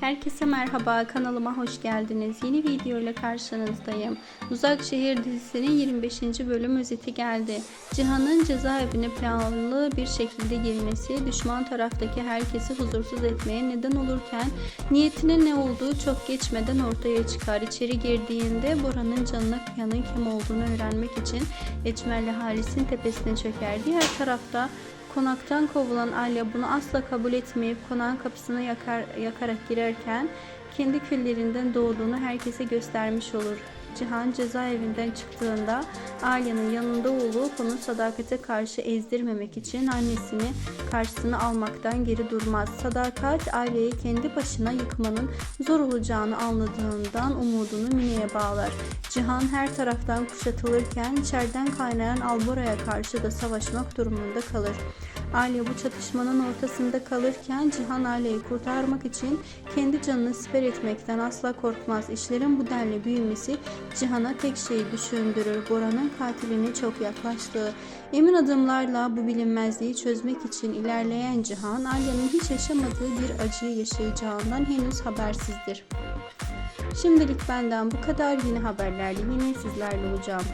Herkese merhaba, kanalıma hoş geldiniz. Yeni video ile karşınızdayım. Uzak Şehir dizisinin 25. bölüm özeti geldi. Cihan'ın cezaevine planlı bir şekilde girmesi, düşman taraftaki herkesi huzursuz etmeye neden olurken niyetinin ne olduğu çok geçmeden ortaya çıkar. İçeri girdiğinde Bora'nın canına kıyanın kim olduğunu öğrenmek için Ecmel'le Halis'in tepesine çöker. Diğer tarafta Konaktan kovulan Alya bunu asla kabul etmeyip konağın kapısını yakar, yakarak girerken kendi küllerinden doğduğunu herkese göstermiş olur. Cihan cezaevinden çıktığında Alya'nın yanında olup onu sadakate karşı ezdirmemek için annesini karşısına almaktan geri durmaz. Sadakat Alya'yı kendi başına yıkmanın zor olacağını anladığından umudunu Mine'ye bağlar. Cihan her taraftan kuşatılırken içeriden kaynayan Albora'ya karşı da savaşmak durumunda kalır. Alya bu çatışmanın ortasında kalırken Cihan Alya'yı kurtarmak için kendi canını siper etmekten asla korkmaz. İşlerin bu denli büyümesi Cihan'a tek şeyi düşündürür. Bora'nın katiline çok yaklaştığı. Emin adımlarla bu bilinmezliği çözmek için ilerleyen Cihan, Alya'nın hiç yaşamadığı bir acıyı yaşayacağından henüz habersizdir. Şimdilik benden bu kadar. Yeni haberlerle yine sizlerle olacağım.